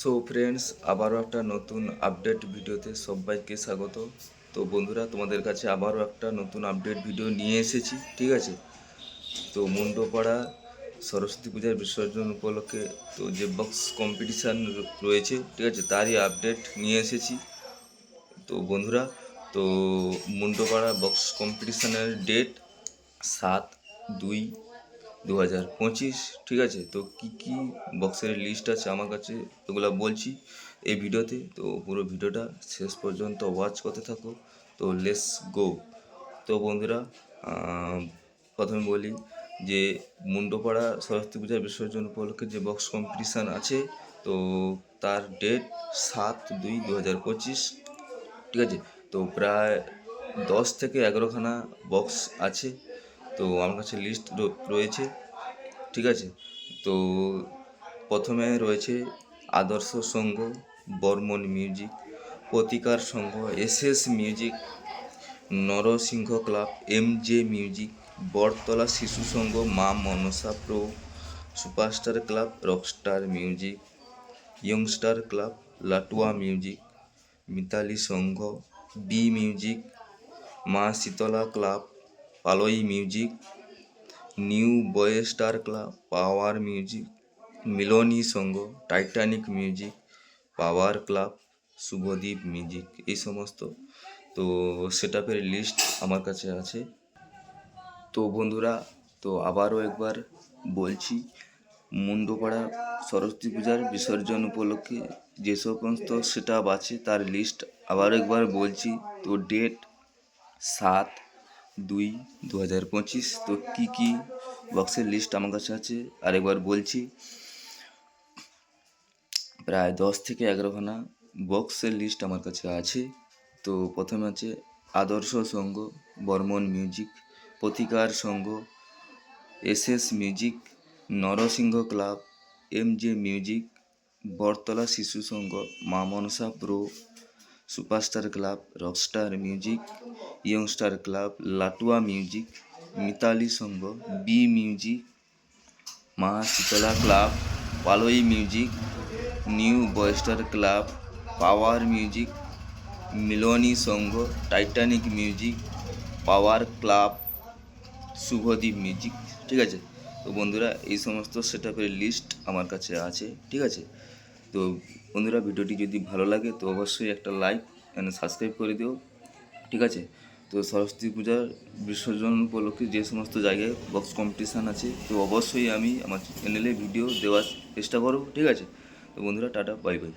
So friends আবারও একটা নতুন আপডেট ভিডিওতে সবাইকে স্বাগত। তো বন্ধুরা, তোমাদের কাছে আবারও একটা নতুন আপডেট ভিডিও নিয়ে এসেছি, ঠিক আছে? তো মুন্ডপাড়া সরস্বতী পূজার বিসর্জন উপলক্ষে তো যে বক্স কম্পিটিশান রয়েছে, ঠিক আছে, তারই আপডেট নিয়ে এসেছি। তো বন্ধুরা, তো মুন্ডপাড়া বক্স কম্পিটিশানের ডেট সাত দুই দু হাজার পঁচিশ, ঠিক আছে? তো কী কী বক্সের লিস্ট আছে আমার কাছে ওগুলো বলছি এই ভিডিওতে। তো পুরো ভিডিওটা শেষ পর্যন্ত ওয়াচ করতে থাকো। তো লেস গো তো বন্ধুরা প্রথমে বলি যে মুন্ডপাড়া সরস্বতী পূজার বিসর্জন উপলক্ষে যে বক্স কম্পিটিশান আছে, তো তার ডেট সাত দুই দু হাজার পঁচিশ, ঠিক আছে? তো প্রায় দশ থেকে এগারোখানা বক্স আছে। তো আমার কাছে লিস্ট রয়েছে, ঠিক আছে? তো প্রথমে রয়েছে আদর্শ সংঘ বর্মন মিউজিক প্রতিকার সংঘ, S S music Narasingha club M J music Battala শিশু সংঘ, মা Manasa pro superstar club rockstar music youngster club Latua music Mitali সংঘ বি মিউজিক মা Shitala club Palai music new boy star club power music Milani সংঘ Titanic music power club Subhadip music এই সমস্ত। তো set list আমার কাছে আছে। তো বন্ধুরা, তো আবারও একবার বলছি, মুন্ডপাড়া সরস্বতী পূজার বিসর্জন উপলক্ষে যে সমস্ত সেট আছে তার লিস্ট আবার একবার বলছি। তো ডেট সাত দুই দু হাজার পঁচিশ। তো কী কী বক্সের লিস্ট আমার কাছে আছে? আরেকবার বলছি, প্রায় দশ থেকে এগারোখানা বক্সের লিস্ট আমার কাছে আছে। তো প্রথমে আছে আদর্শ সংঘ বর্মন মিউজিক প্রতিকার সংঘ S S music Narasingha club M J music Battala শিশু সংঘ মা Manasa pro superstar club rockstar music youngster club Latua music Mitali সংঘ বি মিউজিক মা Shitala club Palai music new boy star club power music Milani সংঘ Titanic music power club Subhadip music ঠিক আছে? তো বন্ধুরা, এই সমস্ত সেট আপের list আমার কাছে আছে, ঠিক আছে? তো বন্ধুরা ভিডিওটি যদি ভালো লাগে তো অবশ্যই একটা লাইক অ্যান্ড সাবস্ক্রাইব করে দিও, ঠিক আছে? তো সরস্বতী পূজার বিসর্জন উপলক্ষে যে সমস্ত জায়গায় বক্স কম্পিটিশান আছে, তো অবশ্যই আমি আমার চ্যানেলে ভিডিও দেওয়ার চেষ্টা করব, ঠিক আছে? তো বন্ধুরা টাটা বাই বাই